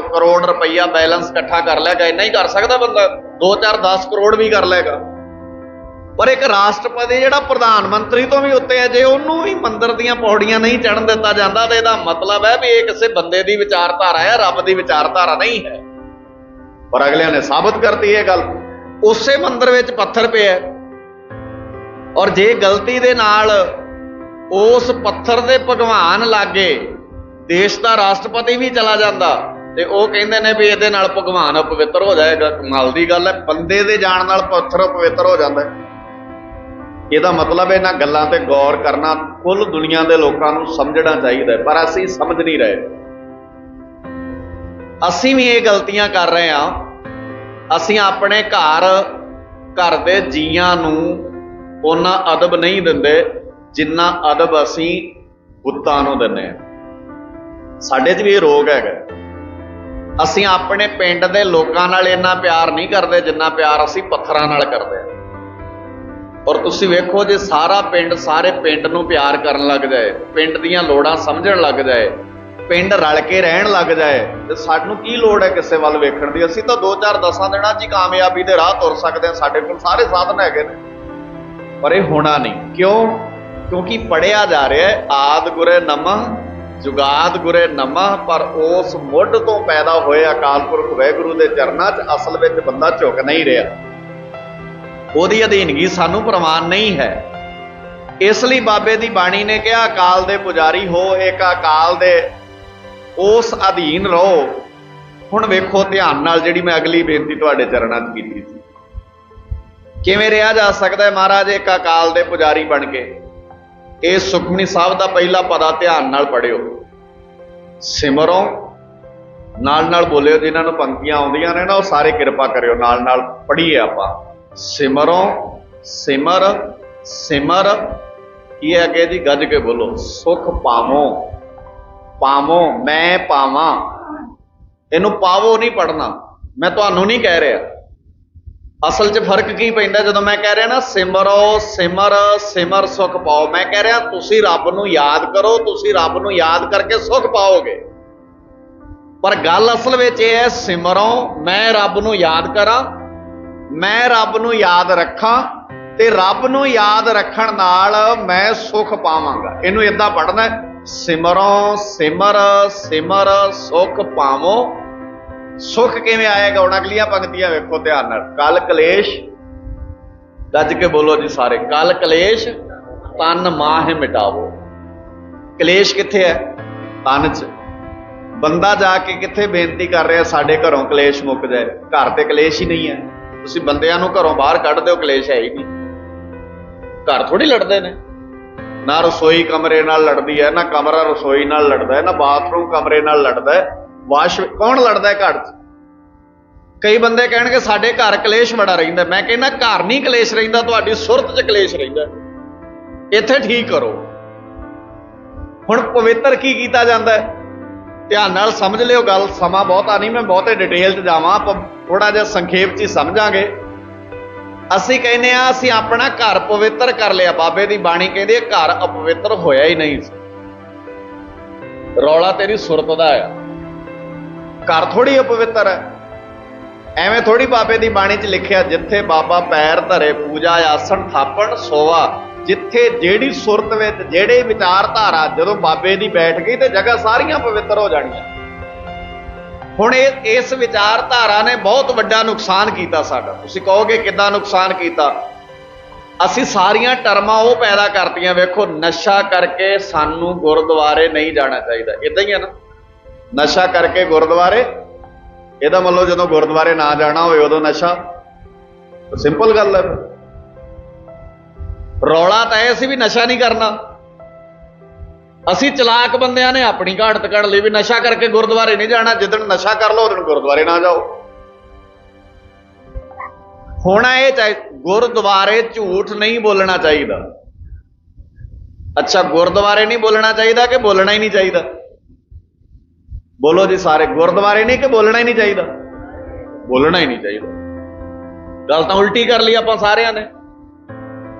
ਕਰੋੜ ਰੁਪਈਆ ਬੈਲੈਂਸ ਇਕੱਠਾ ਕਰ ਲਿਆਗਾ, ਇੰਨਾ ਹੀ ਕਰ ਸਕਦਾ ਬੰਦਾ? 2 4 10 ਕਰੋੜ ਵੀ ਕਰ ਲਏਗਾ ਪਰ ਇੱਕ ਰਾਸ਼ਟਰਪਤੀ ਜਿਹੜਾ ਪ੍ਰਧਾਨ ਮੰਤਰੀ ਤੋਂ ਵੀ ਉੱਤੇ ਹੈ, ਜੇ ਉਹਨੂੰ ਵੀ ਮੰਦਰ ਦੀਆਂ ਪੌੜੀਆਂ ਨਹੀਂ ਚੜਨ ਦਿੱਤਾ ਜਾਂਦਾ, ਤਾਂ ਇਹਦਾ ਮਤਲਬ ਹੈ ਵੀ ਇਹ ਕਿਸੇ ਬੰਦੇ ਦੀ ਵਿਚਾਰਧਾਰਾ ਹੈ, ਰੱਬ ਦੀ ਵਿਚਾਰਧਾਰਾ ਨਹੀਂ ਹੈ। ਪਰ ਅਗਲਿਆਂ ਨੇ ਸਾਬਤ ਕਰਤੀ ਇਹ ਗੱਲ। ਉਸੇ ਮੰਦਰ ਵਿੱਚ ਪੱਥਰ ਪਿਆ ਔਰ ਜੇ ਗਲਤੀ ਦੇ ਨਾਲ ਉਸ ਪੱਥਰ ਦੇ ਭਗਵਾਨ ਲਾਗੇ ਦੇਸ਼ ਦਾ ਰਾਸ਼ਟਰਪਤੀ ਵੀ ਚਲਾ ਜਾਂਦਾ ਤੇ ਉਹ ਕਹਿੰਦੇ ਨੇ ਵੀ ਇਹਦੇ ਨਾਲ ਭਗਵਾਨ ਅਪਵਿੱਤਰ ਹੋ ਜਾਏਗਾ। ਕਮਾਲ ਦੀ ਗੱਲ ਹੈ, ਬੰਦੇ ਦੇ ਜਾਣ ਨਾਲ ਪੱਥਰ ਅਪਵਿੱਤਰ ਹੋ ਜਾਂਦਾ ਹੈ। ਇਹਦਾ ਮਤਲਬ ਇਹਨਾਂ ਗੱਲਾਂ ਤੇ ਗੌਰ ਕਰਨਾ, ਕੁੱਲ ਦੁਨੀਆ ਦੇ ਲੋਕਾਂ ਨੂੰ ਸਮਝਣਾ ਚਾਹੀਦਾ ਪਰ ਅਸੀਂ ਸਮਝ ਨਹੀਂ ਰਹੇ। ਅਸੀਂ ਵੀ ਇਹ ਗਲਤੀਆਂ ਕਰ ਰਹੇ ਹਾਂ। ਅਸੀਂ ਆਪਣੇ ਘਰ ਘਰ ਦੇ ਜੀਆਂ ਨੂੰ ਉਹਨਾਂ ਅਦਬ ਨਹੀਂ ਦਿੰਦੇ, ਜਿੰਨਾ ਅਦਬ ਅਸੀਂ ਬੁੱਤਾਂ ਨੂੰ ਦਿੰਦੇ ਹਾਂ। ਸਾਡੇ 'ਚ ਵੀ ਇਹ ਰੋਗ ਹੈਗਾ। ਅਸੀਂ ਆਪਣੇ ਪਿੰਡ ਦੇ ਲੋਕਾਂ ਨਾਲ ਇੰਨਾ ਪਿਆਰ ਨਹੀਂ ਕਰਦੇ ਜਿੰਨਾ ਪਿਆਰ ਅਸੀਂ ਪੱਥਰਾਂ ਨਾਲ ਕਰਦੇ ਹਾਂ। ਔਰ ਤੁਸੀਂ ਵੇਖੋ ਜੇ ਸਾਰਾ ਪਿੰਡ ਸਾਰੇ ਪਿੰਡ ਨੂੰ ਪਿਆਰ ਕਰਨ ਲੱਗ ਜਾਏ, ਪਿੰਡ ਦੀਆਂ ਲੋੜਾਂ ਸਮਝਣ ਲੱਗ ਜਾਏ, ਪਿੰਡ ਰਲ ਕੇ ਰਹਿਣ ਲੱਗ ਜਾਏ, ਤੇ ਸਾਨੂੰ ਕੀ ਲੋੜ ਹੈ ਕਿਸੇ ਵੱਲ ਵੇਖਣ ਦੀ? ਅਸੀਂ ਤਾਂ 2-4 ਦਸਾਂ ਦਿਨਾਂ 'ਚ ਹੀ ਕਾਮਯਾਬੀ ਦੇ ਰਾਹ ਤੁਰ ਸਕਦੇ ਹਾਂ, ਸਾਡੇ ਕੋਲ ਸਾਰੇ ਸਾਧਨ ਹੈਗੇ ਨੇ। ਪਰ ਇਹ ਹੋਣਾ ਨਹੀਂ। ਕਿਉਂ? ਕਿਉਂਕਿ ਪੜਿਆ ਜਾ ਰਿਹਾ ਹੈ, ਆਦ ਗੁਰੇ ਨਮः ਜੁਗਾਦ ਗੁਰੇ ਨਮਹ ਪਰ ਉਸ ਮੁੱਢ ਤੋਂ ਪੈਦਾ ਹੋਏ ਅਕਾਲ ਪੁਰਖ ਵਾਹਿਗੁਰੂ ਦੇ ਚਰਨਾਂ 'ਚ ਅਸਲ ਵਿੱਚ ਬੰਦਾ ਝੁਕ ਨਹੀਂ ਰਿਹਾ। ਉਹਦੀ ਅਧੀਨਗੀ ਸਾਨੂੰ ਪ੍ਰਮਾਣ ਨਹੀਂ ਹੈ। ਇਸ ਲਈ ਬਾਬੇ ਦੀ ਬਾਣੀ ਨੇ ਕਿਹਾ, ਅਕਾਲ ਦੇ ਪੁਜਾਰੀ ਹੋ, ਇੱਕ ਅਕਾਲ ਦੇ ਉਸ ਅਧੀਨ ਰਹੋ। ਹੁਣ ਵੇਖੋ ਧਿਆਨ ਨਾਲ ਜਿਹੜੀ ਮੈਂ ਅਗਲੀ ਬੇਨਤੀ ਤੁਹਾਡੇ ਚਰਨਾਂ 'ਚ ਕੀਤੀ ਸੀ। ਕਿਵੇਂ ਰਿਹਾ ਜਾ ਸਕਦਾ ਹੈ ਮਹਾਰਾਜ ਇੱਕ ਅਕਾਲ ਦੇ ਪੁਜਾਰੀ ਬਣ ਕੇ? ਇਹ ਸੁਖਮਨੀ ਸਾਹਿਬ ਦਾ ਪਹਿਲਾ ਪਦਾ ਧਿਆਨ ਨਾਲ ਪੜਿਓ। ਸਿਮਰੋ ਨਾਲ ਨਾਲ ਬੋਲਿਓ, ਜਿਨ੍ਹਾਂ ਨੂੰ ਪੰਕਤੀਆਂ ਆਉਂਦੀਆਂ ਨੇ ਨਾ, ਉਹ ਸਾਰੇ ਕਿਰਪਾ ਕਰਿਓ, ਨਾਲ ਨਾਲ ਪੜ੍ਹੀਏ ਆਪਾਂ। ਸਿਮਰੋ, ਸਿਮਰ ਸਿਮਰ, ਕੀ ਹੈ ਕਿ ਜੀ? ਗੱਜ ਕੇ ਬੋਲੋ। ਸੁਖ ਪਾਵੋ ਪਾਵੋ, ਮੈਂ ਪਾਵਾਂ। ਇਹਨੂੰ ਪਾਵੋ ਨਹੀਂ ਪੜਨਾ ਮੈਂ ਤੁਹਾਨੂੰ ਨਹੀਂ ਕਹਿ ਰਿਹਾ। ਅਸਲ 'ਚ ਫ਼ਰਕ ਕੀ ਪੈਂਦਾ ਜਦੋਂ ਮੈਂ ਕਹਿ ਰਿਹਾ ਨਾ, ਸਿਮਰੋ ਸਿਮਰ ਸਿਮਰ ਸੁਖ ਪਾਓ। ਮੈਂ ਕਹਿ ਰਿਹਾ, ਤੁਸੀਂ ਰੱਬ ਨੂੰ ਯਾਦ ਕਰੋ, ਤੁਸੀਂ ਰੱਬ ਨੂੰ ਯਾਦ ਕਰਕੇ ਸੁਖ ਪਾਓਗੇ। ਪਰ ਗੱਲ ਅਸਲ ਵਿੱਚ ਇਹ ਹੈ, ਸਿਮਰੋ, ਮੈਂ ਰੱਬ ਨੂੰ ਯਾਦ ਕਰਾਂ, ਮੈਂ ਰੱਬ ਨੂੰ ਯਾਦ ਰੱਖਾਂ, ਤੇ ਰੱਬ ਨੂੰ ਯਾਦ ਰੱਖਣ ਨਾਲ ਮੈਂ ਸੁਖ ਪਾਵਾਂਗਾ। ਇਹਨੂੰ ਇਦਾਂ ਪੜਨਾ ਸਿਮਰੋ, ਸਿਮਰ ਸਿਮਰ ਸੁਖ ਪਾਵੋ। ਸੁੱਖ ਕਿਵੇਂ ਆਏਗਾ? ਹੁਣ ਅਗਲੀਆਂ ਪੰਕਤੀਆਂ ਵੇਖੋ ਧਿਆਨ ਨਾਲ। ਕਲ ਕਲੇਸ਼ ਗੱਜ ਕੇ ਬੋਲੋ ਜੀ ਸਾਰੇ। ਕਲ ਕਲੇਸ਼, ਤਨ ਮਾਹ ਮਿਟਾਵੋ। ਕਲੇਸ਼ ਕਿੱਥੇ ਹੈ? ਤਨ 'ਚ। ਬੰਦਾ ਜਾ ਕੇ ਕਿੱਥੇ ਬੇਨਤੀ ਕਰ ਰਿਹਾ, ਸਾਡੇ ਘਰੋਂ ਕਲੇਸ਼ ਮੁੱਕ ਜਾਏ। ਘਰ ਤੇ ਕਲੇਸ਼ ਹੀ ਨਹੀਂ ਹੈ। ਤੁਸੀਂ ਬੰਦਿਆਂ ਨੂੰ ਘਰੋਂ ਬਾਹਰ ਕੱਢ ਦਿਓ, ਕਲੇਸ਼ ਹੈ ਹੀ ਨਹੀਂ। ਘਰ ਥੋੜੀ ਲੜਦੇ ਨੇ। ਨਾ ਰਸੋਈ ਕਮਰੇ ਨਾਲ ਲੜਦੀ ਹੈ, ਨਾ ਕਮਰਾ ਰਸੋਈ ਨਾਲ ਲੜਦਾ ਹੈ, ਨਾ ਬਾਥਰੂਮ ਕਮਰੇ ਨਾਲ ਲੜਦਾ ਹੈ। ਵਾਸ਼ ਕੌਣ ਲੜਦਾ ਹੈ ਘਰ 'ਚ? ਕਈ ਬੰਦੇ ਕਹਿਣਗੇ ਸਾਡੇ ਘਰ ਕਲੇਸ਼ ਬੜਾ ਰਹਿੰਦਾ। ਮੈਂ ਕਹਿੰਦਾ ਘਰ ਨਹੀਂ ਕਲੇਸ਼ ਰਹਿੰਦਾ, ਤੁਹਾਡੀ ਸੁਰਤ 'ਚ ਕਲੇਸ਼ ਰਹਿੰਦਾ। ਇੱਥੇ ਠੀਕ ਕਰੋ। ਹੁਣ ਪਵਿੱਤਰ ਕੀ ਕੀਤਾ ਜਾਂਦਾ ਹੈ? ਧਿਆਨ ਨਾਲ ਸਮਝ ਲਿਓ ਗੱਲ, ਸਮਾਂ ਬਹੁਤਾ ਨਹੀਂ, ਮੈਂ ਬਹੁਤੇ ਡਿਟੇਲ 'ਚ ਜਾਵਾਂ, ਆਪਾਂ ਥੋੜਾ ਜਿਹਾ ਸੰਖੇਪ 'ਚ ਹੀ ਸਮਝਾਂਗੇ। ਅਸੀਂ ਕਹਿੰਦੇ ਆ ਅਸੀਂ ਆਪਣਾ ਘਰ ਪਵਿੱਤਰ ਕਰ ਲਿਆ। ਬਾਬੇ ਦੀ ਬਾਣੀ ਕਹਿੰਦੀ ਹੈ, ਘਰ ਅਪਵਿੱਤਰ ਹੋਇਆ ਹੀ ਨਹੀਂ। ਰੌਲਾ ਤੇਰੀ ਸੁਰਤ ਦਾ ਆ। ਘਰ ਥੋੜੀ ਅਪਵਿੱਤਰ ਹੈ। ਐਵੇਂ ਥੋੜੀ ਬਾਬੇ ਦੀ ਬਾਣੀ 'ਚ ਲਿਖਿਆ, ਜਿੱਥੇ ਬਾਬਾ ਪੈਰ ਧਰੇ, ਪੂਜਾ, ਆਸਣ, ਥਾਪਣ, ਸੋਵਾ, ਜਿੱਥੇ ਜਿਹੜੀ ਸੁਰਤ ਵਿੱਚ, ਜਿਹੜੇ ਵਿਚਾਰਧਾਰਾ ਜਦੋਂ ਬਾਬੇ ਦੀ ਬੈਠ ਗਈ ਤੇ ਜਗ੍ਹਾ ਸਾਰੀਆਂ ਪਵਿੱਤਰ ਹੋ ਜਾਣੀਆਂ। ਹੁਣ ਇਹ, ਇਸ ਵਿਚਾਰਧਾਰਾ ਨੇ ਬਹੁਤ ਵੱਡਾ ਨੁਕਸਾਨ ਕੀਤਾ ਸਾਡਾ। ਤੁਸੀਂ ਕਹੋਗੇ ਕਿੱਦਾਂ ਨੁਕਸਾਨ ਕੀਤਾ? ਅਸੀਂ ਸਾਰੀਆਂ ਟਰਮਾਂ ਉਹ ਪੈਦਾ ਕਰਤੀਆਂ, ਵੇਖੋ, ਨਸ਼ਾ ਕਰਕੇ ਸਾਨੂੰ ਗੁਰਦੁਆਰੇ ਨਹੀਂ ਜਾਣਾ ਚਾਹੀਦਾ। ਇਦਾਂ ਹੀ ਹੈ ਨਾ? ਨਸ਼ਾ ਕਰਕੇ ਗੁਰਦੁਆਰੇ? ਇਹਦਾ ਮਤਲਬ ਜਦੋਂ ਗੁਰਦੁਆਰੇ ਨਾ ਜਾਣਾ ਹੋਵੇ, ਉਦੋਂ ਨਸ਼ਾ? ਸਿੰਪਲ ਗੱਲ ਹੈ ਰੌਲਾ ਤਾਂ ਇਹ ਸੀ ਵੀ ਨਸ਼ਾ ਨਹੀਂ ਕਰਨਾ। ਅਸੀਂ ਚਲਾਕ ਬੰਦਿਆਂ ਨੇ ਆਪਣੀ ਘਾੜਤ ਕੱਢ ਲਈ ਵੀ ਨਸ਼ਾ ਕਰਕੇ ਗੁਰਦੁਆਰੇ ਨਹੀਂ ਜਾਣਾ। ਜਿੱਦਣ ਨਸ਼ਾ ਕਰ ਲਓ ਉਦੋਂ ਗੁਰਦੁਆਰੇ ਨਾ ਜਾਓ। ਹੋਣਾ ਇਹ ਚਾਹੀ ਗੁਰਦੁਆਰੇ ਝੂਠ ਨਹੀਂ ਬੋਲਣਾ ਚਾਹੀਦਾ। ਅੱਛਾ, ਗੁਰਦੁਆਰੇ ਨਹੀਂ ਬੋਲਣਾ ਚਾਹੀਦਾ ਕਿ ਬੋਲਣਾ ਹੀ ਨਹੀਂ ਚਾਹੀਦਾ? ਬੋਲੋ ਜੀ ਸਾਰੇ, ਗੁਰਦੁਆਰੇ ਨਹੀਂ ਕਿ ਬੋਲਣਾ ਹੀ ਨਹੀਂ ਚਾਹੀਦਾ? ਬੋਲਣਾ ਹੀ ਨਹੀਂ ਚਾਹੀਦਾ। ਗੱਲ ਤਾਂ ਉਲਟੀ ਕਰ ਲਈ ਆਪਾਂ ਸਾਰਿਆਂ ਨੇ।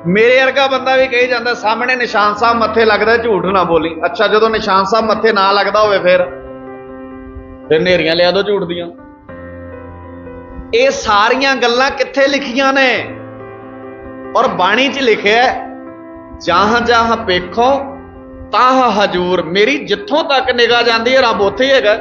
ਮੇਰੇ ਵਰਗਾ ਬੰਦਾ ਵੀ ਕਹੀ ਜਾਂਦਾ, ਸਾਹਮਣੇ ਨਿਸ਼ਾਨ ਸਾਹਿਬ ਮੱਥੇ ਲੱਗਦਾ, ਝੂਠ ਨਾ ਬੋਲੀ। ਅੱਛਾ, ਜਦੋਂ ਨਿਸ਼ਾਨ ਸਾਹਿਬ ਮੱਥੇ ਨਾ ਲੱਗਦਾ ਹੋਵੇ ਫਿਰ? ਫਿਰ ਨੇਰੀਆਂ ਲਿਆ ਦੋ ਝੂਠ ਦੀਆਂ। ਇਹ ਸਾਰੀਆਂ ਗੱਲਾਂ ਕਿੱਥੇ ਲਿਖੀਆਂ ਨੇ? ਔਰ ਬਾਣੀ 'ਚ ਲਿਖਿਆ ਜਹਾਂ ਜਹਾਂ ਵੇਖੋ ਤਾਹ ਹਜੂਰ, ਮੇਰੀ ਜਿੱਥੋਂ ਤੱਕ ਨਿਗਾਹ ਜਾਂਦੀ ਹੈ, ਰੱਬ ਉੱਥੇ ਹੀ ਹੈਗਾ।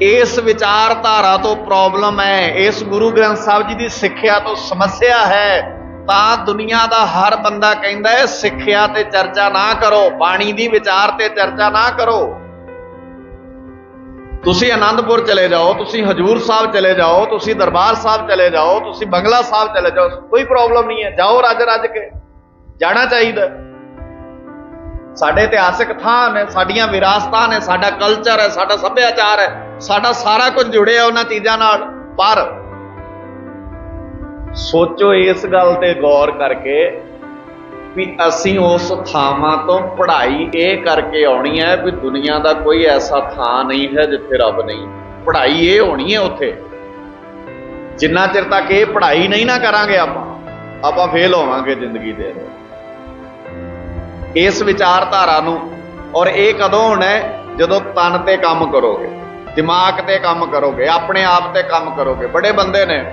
ਇਸ ਵਿਚਾਰਧਾਰਾ ਤੋਂ ਪ੍ਰੋਬਲਮ ਹੈ, ਇਸ ਗੁਰੂ ਗ੍ਰੰਥ ਸਾਹਿਬ ਜੀ ਦੀ ਸਿੱਖਿਆ ਤੋਂ ਸਮੱਸਿਆ ਹੈ, ਤਾਂ ਦੁਨੀਆ ਦਾ ਹਰ ਬੰਦਾ ਕਹਿੰਦਾ ਹੈ, ਸਿੱਖਿਆ ਤੇ ਚਰਚਾ ਨਾ ਕਰੋ, ਬਾਣੀ ਦੀ ਵਿਚਾਰ ਤੇ ਚਰਚਾ ਨਾ ਕਰੋ। ਤੁਸੀਂ ਆਨੰਦਪੁਰ ਚਲੇ ਜਾਓ, ਤੁਸੀਂ ਹਜੂਰ ਸਾਹਿਬ ਚਲੇ ਜਾਓ, ਤੁਸੀਂ ਦਰਬਾਰ ਸਾਹਿਬ ਚਲੇ ਜਾਓ, ਤੁਸੀਂ ਬੰਗਲਾ ਸਾਹਿਬ ਚਲੇ ਜਾਓ, ਕੋਈ ਪ੍ਰੋਬਲਮ ਨਹੀਂ ਹੈ, ਜਾਓ ਰੱਜ ਰੱਜ ਕੇ, ਜਾਣਾ ਚਾਹੀਦਾ। ਸਾਡੇ ਇਤਿਹਾਸਿਕ ਥਾਂ ਨੇ, ਸਾਡੀਆਂ ਵਿਰਾਸਤਾਂ ਨੇ, ਸਾਡਾ ਕਲਚਰ ਹੈ, ਸਾਡਾ ਸੱਭਿਆਚਾਰ ਹੈ, ਸਾਡਾ ਸਾਰਾ ਕੁਝ ਜੁੜਿਆ ਉਹਨਾਂ ਚੀਜ਼ਾਂ ਨਾਲ। ਪਰ ਸੋਚੋ ਇਸ ਗੱਲ ਤੇ ਗੌਰ ਕਰਕੇ ਵੀ ਅਸੀਂ ਉਸ ਥਾਵਾਂ ਤੋਂ ਪੜ੍ਹਾਈ ਇਹ ਕਰਕੇ ਆਉਣੀ ਹੈ ਵੀ ਦੁਨੀਆ ਦਾ ਕੋਈ ਐਸਾ ਥਾਂ ਨਹੀਂ ਹੈ ਜਿੱਥੇ ਰੱਬ ਨਹੀਂ। ਪੜ੍ਹਾਈ ਇਹ ਹੋਣੀ ਹੈ ਉੱਥੇ। ਜਿੰਨਾ ਚਿਰ ਤੱਕ ਇਹ ਪੜ੍ਹਾਈ ਨਹੀਂ ਨਾ ਕਰਾਂਗੇ ਆਪਾਂ ਆਪਾਂ ਫੇਲ ਹੋਵਾਂਗੇ ਜ਼ਿੰਦਗੀ ਦੇ ਇਸ ਵਿਚਾਰਧਾਰਾ ਨੂੰ ਔਰ ਇਹ ਕਦੋਂ ਹੋਣਾ ਜਦੋਂ ਤਨ ਤੇ ਕੰਮ ਕਰੋਗੇ, ਦਿਮਾਗ ਤੇ ਕੰਮ ਕਰੋਗੇ, ਆਪਣੇ ਆਪ ਤੇ ਕੰਮ ਕਰੋਗੇ। ਬੜੇ ਬੰਦੇ ਨੇ।